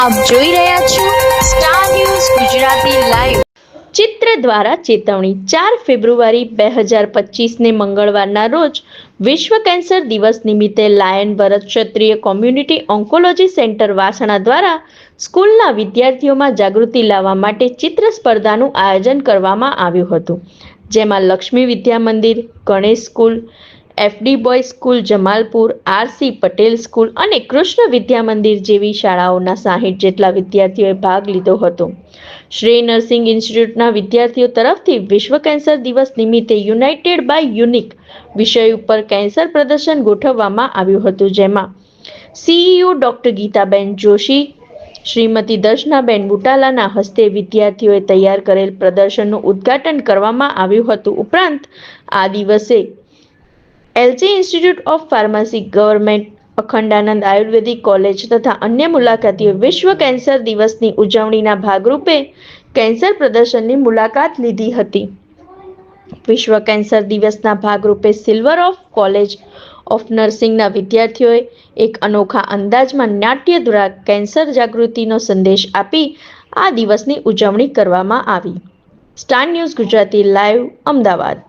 આપ જોઈ રહ્યા છો સ્ટાર ન્યૂઝ ગુજરાતી લાઈવ ચિત્ર દ્વારા ચેતવણી ચાર ફેબ્રુઆરી બે હજાર પચીસને મંગળવારના રોજ વિશ્વ કેન્સર દિવસ નિમિત્તે lion Bharat Kshatriya community oncology centre Vasna દ્વારા સ્કૂલના વિદ્યાર્થીઓમાં જાગૃતિ લાવવા માટે ચિત્ર સ્પર્ધાનું આયોજન કરવામાં આવ્યું હતું. જેમાં Lakshmi Vidya Mandir, Ganesh school FD boy school Jamalpur RC Patel school અને કૃષ્ણ વિદ્યા મંદિર જેવી શાળાઓના સાહીઠ જેટલા વિદ્યાર્થીઓએ ભાગ લીધો હતો. શ્રેય નર્સિંગ ઇન્સ્ટિટ્યૂટના વિદ્યાર્થીઓ તરફથી વિશ્વ કેન્સર દિવસ નિમિત્તે યુનાઇટેડ બાય યુનિક વિષય ઉપર કેન્સર પ્રદર્શન ગોઠવવામાં આવ્યું હતું, જેમાં સીઈઓ ડોક્ટર ગીતાબેન જોશી, શ્રીમતી દર્શનાબેન બુટાલાના હસ્તે વિદ્યાર્થીઓએ તૈયાર કરેલ પ્રદર્શનનું ઉદ્ઘાટન કરવામાં આવ્યું હતું. ઉપરાંત આ દિવસે LG institute of pharmacy government, Akhandanand Ayurvedic college તથા અન્ય મુલાકાતીઓ વિશ્વ કેન્સર દિવસની ઉજવણીના ભાગરૂપે કેન્સર પ્રદર્શનની મુલાકાત લીધી હતી. વિશ્વ કેન્સર દિવસના ભાગરૂપે સિલ્વર ઓફ કોલેજ ઓફ નર્સિંગના વિદ્યાર્થીઓએ એક અનોખા અંદાજમાં નાટ્ય દ્વારા કેન્સર જાગૃતિનો સંદેશ આપી આ દિવસની ઉજવણી કરવામાં આવી. Star news Gujarati live, Ahmedabad.